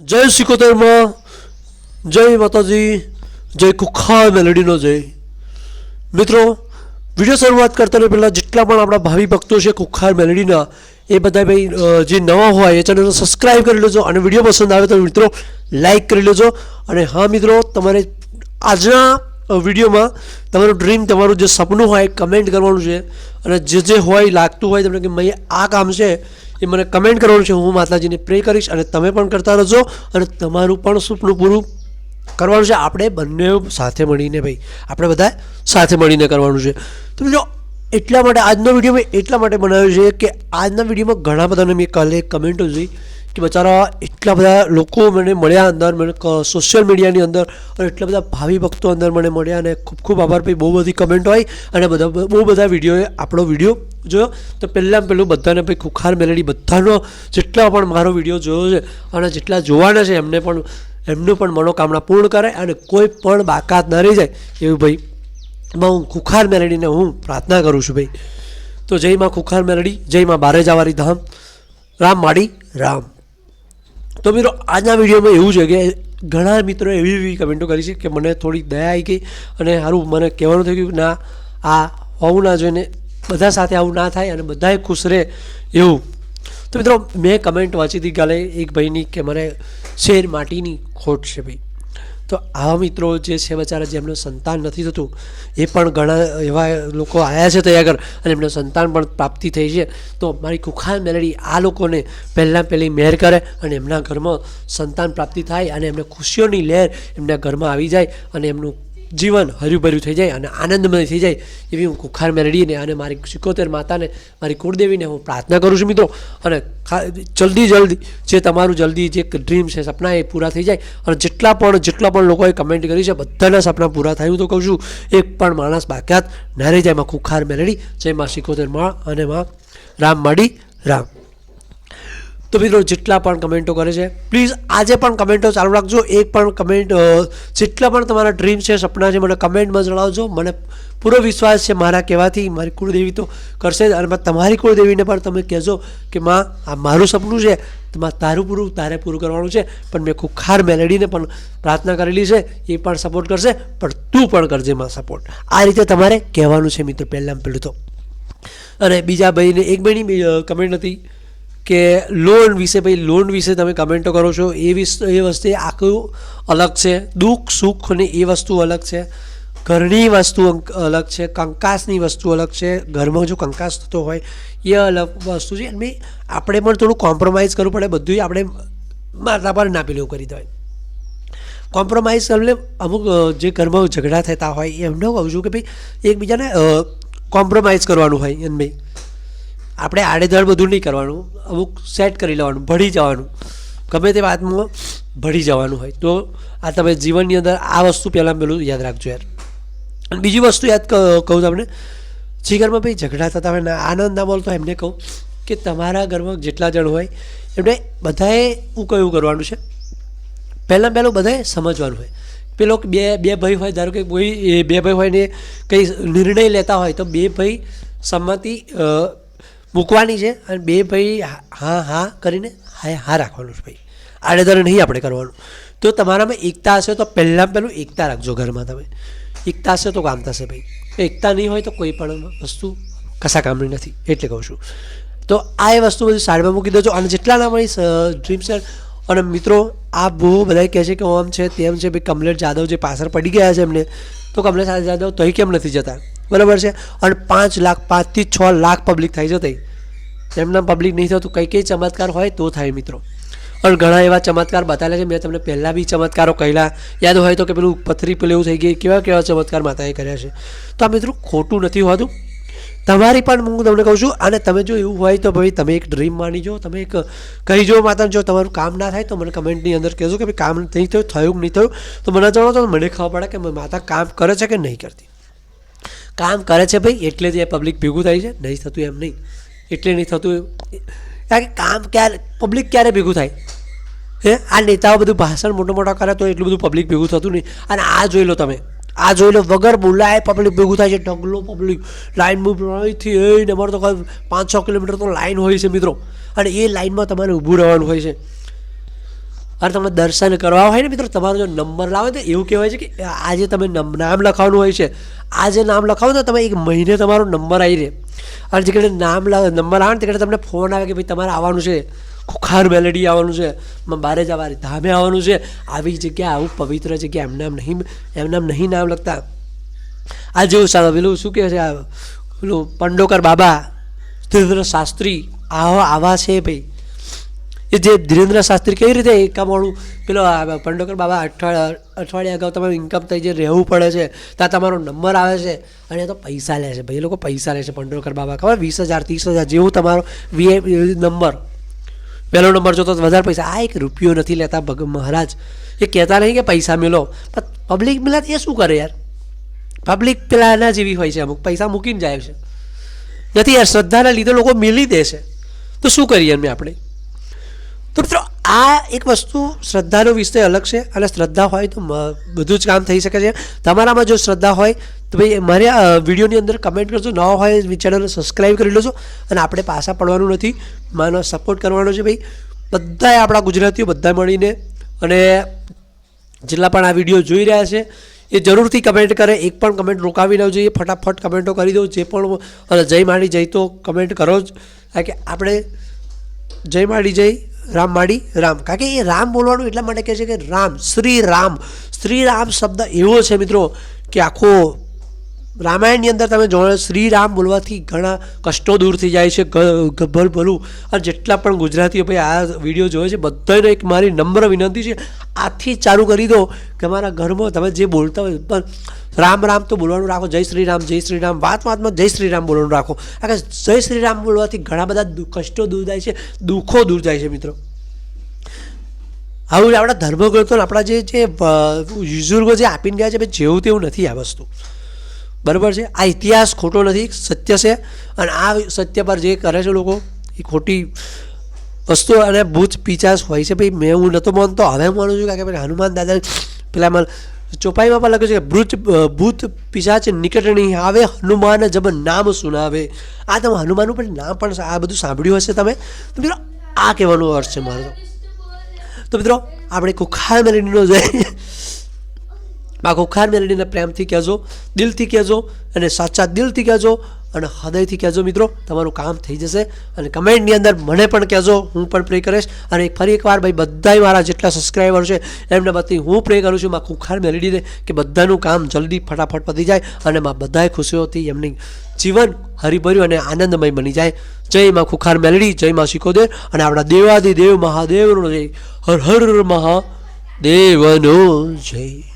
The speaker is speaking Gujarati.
જય સિકોતેરમાં જય માતાજી, જય કુખા મેલડીનો જય. મિત્રો, વીડિયો શરૂઆત કરતા પહેલાં જેટલા પણ આપણા ભાવિ ભક્તો છે કુખાર મેલડીના, એ બધા ભાઈ જે નવા હોય એ ચેનલને સબસ્ક્રાઈબ કરી લેજો અને વીડિયો પસંદ આવે તો મિત્રો લાઇક કરી લેજો. અને હા મિત્રો, તમારે આજના વિડીયોમાં તમારું ડ્રીમ તમારું જે સપનું હોય કમેન્ટ કરવાનું છે. અને જે જે હોય લાગતું હોય તમને કે મેં આ કામ છે એ મને કમેન્ટ કરવાનું છે. હું માતાજીને પ્રે કરીશ અને તમે પણ કરતા રહેજો અને તમારું પણ સપનું પૂરું કરવાનું છે. આપણે બંને સાથે મળીને ભાઈ, આપણે બધા સાથે મળીને કરવાનું છે. તો જો એટલા માટે આજનો વીડિયો મેં એટલા માટે બનાવ્યો છે કે આજના વિડીયોમાં ઘણા બધાને મેં કાલે કમેન્ટો જોઈ કે બચારા એટલા બધા લોકો મને મળ્યા અંદર, મને સોશિયલ મીડિયાની અંદર અને એટલા બધા ભાવિ ભક્તો અંદર મને મળ્યા અને ખૂબ ખૂબ આભાર. ભાઈ બહુ બધી કમેન્ટ હોય અને બધા, બહુ બધા વિડીયોએ આપણો વીડિયો જોયો. તો પહેલાં પહેલું બધાને ભાઈ ખુખાર મેલેડી બધાનો જેટલા પણ મારો વીડિયો જોયો છે અને જેટલા જોવાના છે એમને પણ, એમનું પણ મનોકામના પૂર્ણ કરે અને કોઈ પણ બાકાત ન રહી જાય એવું ભાઈ. માં હું ખુખાર મેલેડીને હું પ્રાર્થના કરું છું ભાઈ. તો જય માં ખુખાર મેલડી, જય માં બારે જવારી ધામ. રામ માડી, રામ. તો મિત્રો, આજના વિડીયોમાં એવું છે કે ઘણા મિત્રો એવી એવી કમેન્ટો કરી છે કે મને થોડી દયા આવી ગઈ અને સારું મને કહેવાનું થઈ ગયું કે ના, આ હોવું ના જોઈને બધા સાથે આવું ના થાય અને બધાએ ખુશ રહે એવું. તો મિત્રો, મેં કમેન્ટ વાંચી હતી કાલે એક ભાઈની કે મને શેર માટીની ખોટ છે ભાઈ. તો આવા મિત્રો જે છે બચારા જેમનું સંતાન નથી થતું, એ પણ ઘણા એવા લોકો આવ્યા છે ત્યાં આગળ અને એમને સંતાન પણ પ્રાપ્તિ થઈ છે. તો મારી કુખાન મેલેડી આ લોકોને પહેલાં પહેલી મહેર કરે અને એમના ઘરમાં સંતાન પ્રાપ્તિ થાય અને એમને ખુશીઓની લહેર એમના ઘરમાં આવી જાય અને એમનું જીવન હર્યુભર્યું થઈ જાય અને આનંદમય થઈ જાય એવી હું કુખાર મેળવીને અને મારી સિકોતેર માતાને, મારી કુળદેવીને હું પ્રાર્થના કરું છું મિત્રો. અને જલ્દી જલ્દી, જે તમારું જલ્દી જે ડ્રીમ છે, સપના એ પૂરા થઈ જાય. અને જેટલા પણ જેટલા પણ લોકોએ કમેન્ટ કરી છે, બધાના સપના પૂરા થાય હું તો કહું છું. એક પણ માણસ બાકાત ના રહી જાય માં કુખાર મેળવી જય માં સિકોતેરમાં અને માં રામ માડી રામ. તો મિત્રો જેટલા પણ કમેન્ટો કરે છે પ્લીઝ આજે પણ કમેન્ટો ચાલુ રાખજો. એક પણ કમેન્ટ જેટલા પણ તમારા ડ્રીમ છે, સપના છે, મને કમેન્ટમાં જણાવજો. મને પૂરો વિશ્વાસ છે મારા કહેવાથી, મારી કુળદેવી તો કરશે જ. અને તમારી કુળદેવીને પણ તમે કહેજો કે માં, આ મારું સપનું છે. તો માં, તારું પૂરું, તારે પૂરું કરવાનું છે. પણ મેં ખુખાર મેલેડીને પણ પ્રાર્થના કરેલી છે. એ પણ સપોર્ટ કરશે. પણ તું પણ કરજે માં સપોર્ટ આ રીતે તમારે કહેવાનું છે મિત્રો. પહેલાં પહેલું તો. અને બીજા ભાઈને એક ભાઈની કમેન્ટ હતી. કે લોન વિશે ભાઈ, લોન વિશે તમે કમેન્ટો કરો છો, એ વિશે, એ વસ્તુ આખું અલગ છે. દુઃખ, સુખ અને એ વસ્તુ અલગ છે. ઘરની વસ્તુ અલગ છે. કંકાસની વસ્તુ અલગ છે. ઘરમાં જો કંકાસ થતો હોય, એ અલગ વસ્તુ છે. અને આપણે પણ થોડું કોમ્પ્રોમાઇઝ કરવું પડે. બધું આપણે માતા પર ના પેલું કરી દેવાય. કોમ્પ્રોમાઇઝ એટલે અમુક જે ઘરમાં ઝઘડા થતા હોય, એમને કહું છું કે ભાઈ, એકબીજાને કોમ્પ્રોમાઇઝ કરવાનું હોય એમ ભાઈ આપણે આડેધડ બધું નહીં કરવાનું. અમુક સેટ કરી લેવાનું, ભળી જવાનું. ગમે તે વાતમાં ભળી જવાનું હોય. તો આ તમે જીવનની અંદર આ વસ્તુ પહેલાં પહેલું યાદ રાખજો યાર. અને બીજી વસ્તુ યાદ કહું તમને. જે ઘરમાં ભાઈ ઝઘડા થતા હોય ને, આનંદ ના બોલતો એમને કહું કે તમારા ઘરમાં જેટલા જણ હોય, એમને બધાએ હું કયું કરવાનું છે? પહેલાં પહેલું બધાએ સમજવાનું હોય. પેલો બે બે ભાઈ હોય, ધારો કે કોઈ બે ભાઈ હોય ને કંઈ નિર્ણય લેતા હોય, તો બે ભાઈ સંમતિ મૂકવાની છે અને બે ભાઈ હા- હા કરીને હા હા રાખવાનું છે ભાઈ. આડેધડ નહીં આપણે કરવાનું. તો તમારામાં એકતા હશે તો પહેલાં પહેલું એકતા રાખજો ઘરમાં તમે. એકતા હશે તો કામ થશે ભાઈ. એકતા નહીં હોય તો કોઈ પણ વસ્તુ કશા કામની નથી, એટલે કહું છું. તો આ એ વસ્તુ બધી સાઈડમાં મૂકી દેજો અને જેટલા ના મળી ડ્રીમ સર અને મિત્રો, આ બહુ બધા કહે છે કે આમ છે, તેમ છે, ભાઈ કમલેશ જાદવ જે પાછળ પડી ગયા છે એમને, તો કમલેશ જાદવ તોય કેમ નથી જતા? બરાબર છે? અને પાંચ લાખ, પાંચથી છ લાખ પબ્લિક છે તઈ. એમના પબ્લિક નહીં થતું કંઈ કંઈ ચમત્કાર હોય તો થાય મિત્રો. અને ઘણા એવા ચમત્કાર બતાવ્યા છે. મેં તમને પહેલાં બી ચમત્કારો કહેલા. યાદ હોય તો કે પેલું પથરી પેલું એવું થઈ ગઈ કેવા કેવા ચમત્કાર માતાએ કર્યા છે. તો આ મિત્રો ખોટું નથી હોતું. તમારી પણ હું તમને કહું છું અને તમે જો એવું હોય તો ભાઈ તમે એક ડ્રીમ માની જો તમે એક કહી જો માતા જો તમારું કામ ના થાય તો મને કમેન્ટની અંદર કહેજો કે ભાઈ કામ નહીં થયું થયું કે નહીં થયું? તો મને જણાવો તો મને ખબર પડે કે માતા કામ કરે છે કે નહીં કરતી. કામ કરે છે ભાઈ, એટલે જ એ પબ્લિક ભેગું થાય છે. નહીં થતું એમ નહીં. એટલે નહીં થતું કારણ કે કામ ક્યારે પબ્લિક ક્યારે ભેગું થાય? હે? આ નેતાઓ બધું ભાષણ મોટા મોટા કરે તો એટલું બધું પબ્લિક ભેગું થતું નહીં. અને આ જોઈ લો તમે. આ જોઈ લો વગર બોલાય પબ્લિક ભેગું થાય છે. ઢગલો પબ્લિક લાઈન અહીંથી એ અમારે તો પાંચ છ કિલોમીટર તો લાઈન હોય છે મિત્રો. અને એ લાઈનમાં તમારે ઊભું રહેવાનું હોય છે. અને તમે દર્શન કરવા હોય ને મિત્રો, તમારો જો નંબર લાવે તો એવું કહેવાય છે કે આજે તમે નામ લખાવવાનું હોય છે. આજે નામ લખાવો તો તમે એક મહિને તમારો નંબર આવી રહે. અને જે નામ નંબર આવે ને તે તમને ફોન આવે કે ભાઈ તમારે આવવાનું છે. ખુખાર મેલેડી આવવાનું છે. બારે જવાની ધામે આવવાનું છે. આવી જગ્યા આવું પવિત્ર જગ્યા એમને એમ નહીં એમને એમ નહીં નામ લખતા. આ જેવું પેલું શું કહે છે પેલું પંડોકર બાબા શાસ્ત્રી, આવા આવા છે ભાઈ. એ જે ધીરેન્દ્ર શાસ્ત્રી કઈ રીતે એકામાણું પેલો પંડોકર બાબા અઠવાડિયા અઠવાડિયા અગાઉ તમારું ઇન્કમ થઈ જે રહેવું પડે છે, ત્યાં તમારો નંબર આવે છે, અને એ તો પૈસા લે છે. ભાઈ, એ લોકો પૈસા લે છે પંડોકર બાબા. ખબર? વીસ હજાર, ત્રીસ હજાર જેવું તમારો વીએ નંબર પહેલો નંબર જોતો વધારે પૈસા. આ એક રૂપિયો નથી લેતા ભગ, મહારાજ. એ કહેતા નહીં કે પૈસા પણ પબ્લિક મિલા એ શું કરે યાર? પબ્લિક પેલા એના જેવી હોય છે અમુક. પૈસા મૂકીને જાય છે. નથી યાર, શ્રદ્ધાના લીધે લોકો મિલી દે છે. તો શું કરીએ અમે આપણે? તો મિત્રો, આ એક વસ્તુ શ્રદ્ધાનો વિષય અલગ છે અને શ્રદ્ધા હોય તો બધું જ કામ થઈ શકે છે. તમારામાં જો શ્રદ્ધા હોય, તો ભાઈ મારે વિડીયોની અંદર કમેન્ટ કરજો. ન હોય ચેનલને સબસ્ક્રાઈબ કરી લેજો. અને આપણે પાછા પડવાનું નથી. માનો સપોર્ટ કરવાનો છે ભાઈ. બધાએ આપણા ગુજરાતીઓ બધા મળીને અને જેટલા પણ આ વીડિયો જોઈ રહ્યા છે, એ જરૂરથી કમેન્ટ કરે. એક પણ કમેન્ટ રોકાવી ન જોઈએ. ફટાફટ કમેન્ટો કરી દો. જે પણ અને જય માડી જય તો કમેન્ટ કરો જ. કારણ કે આપણે જય માડી જય રામ માડી, રામ. કારણ કે એ રામ બોલવાનું એટલા માટે કહે છે કે રામ શ્રી રામ શ્રી રામ શબ્દ એવો છે મિત્રો કે આખો રામાયણની અંદર તમે જોડે શ્રી રામ બોલવાથી ઘણા કષ્ટો દૂર થઈ જાય છે ગભર ભલું. અને જેટલા પણ ગુજરાતીઓ ભાઈ આ વીડિયો જોવે છે બધાને એક મારી નમ્ર વિનંતી છે, આથી ચાલુ કરી દો કે અમારા ઘરમાં તમે જે બોલતા હોય, પણ રામ રામ તો બોલવાનું રાખો, જય શ્રી રામ જય શ્રી રામ વાત વાતમાં જય શ્રી રામ બોલવાનું રાખો. કારણ કે જય શ્રી રામ બોલવાથી ઘણા બધા કષ્ટો દૂર જાય છે, દુઃખો દૂર જાય છે મિત્રો. આવું આપણા ધર્મગ્રંથો આપણા જે જે બુઝુર્ગો જે આપીને ગયા છે જેવું તેવું નથી આ વસ્તુ. બરાબર છે? આ ઇતિહાસ ખોટો નથી, સત્ય છે અને આ સત્ય પર જે કરે છે લોકો, એ ખોટી વસ્તુ અને ભૂત પીચાસ હોય છે. ભાઈ, મેં હું નહોતો માનતો, હવે માનું છું કે ભાઈ, હનુમાન દાદા પેલામાં ચોપાઈમાં પણ લખ્યું છે કે, ભૂત ભૂત પિશાચ નિકટ નહીં આવે, હનુમાન જબ નામ સુનાવે. આ તમે હનુમાનનું પણ નામ પણ આ બધું સાંભળ્યું હશે તમે? તો મિત્રો, આ કહેવાનો અર્થ છે મારો. તો મિત્રો, આપણે કુખાર મેલેડીનો જઈએ આ કુખાર મેલેડીને પ્રેમથી કહેજો, દિલથી કહેજો અને સાચા દિલથી કહેજો અને હૃદયથી કહેજો મિત્રો, તમારું કામ થઈ જશે અને કમેન્ટની અંદર મને પણ કહેજો, હું પણ પ્રે કરીશ અને ફરી એકવાર ભાઈ બધાય મારા જેટલા સબસ્ક્રાઈબર છે, એમને બધી હું પ્રે કરું છું માં ખુખાર મેલેડીને કે બધાનું કામ જલ્દી ફટાફટ પતી જાય અને માં બધાએ ખુશીઓથી એમની જીવન હરિભર્યું અને આનંદમય બની જાય. જય માં ખુખાર મેલડી, જય માં શિકોદેર અને આપણા દેવાદિદેવ મહાદેવનો જય. હર હર મહાદેવનો જય.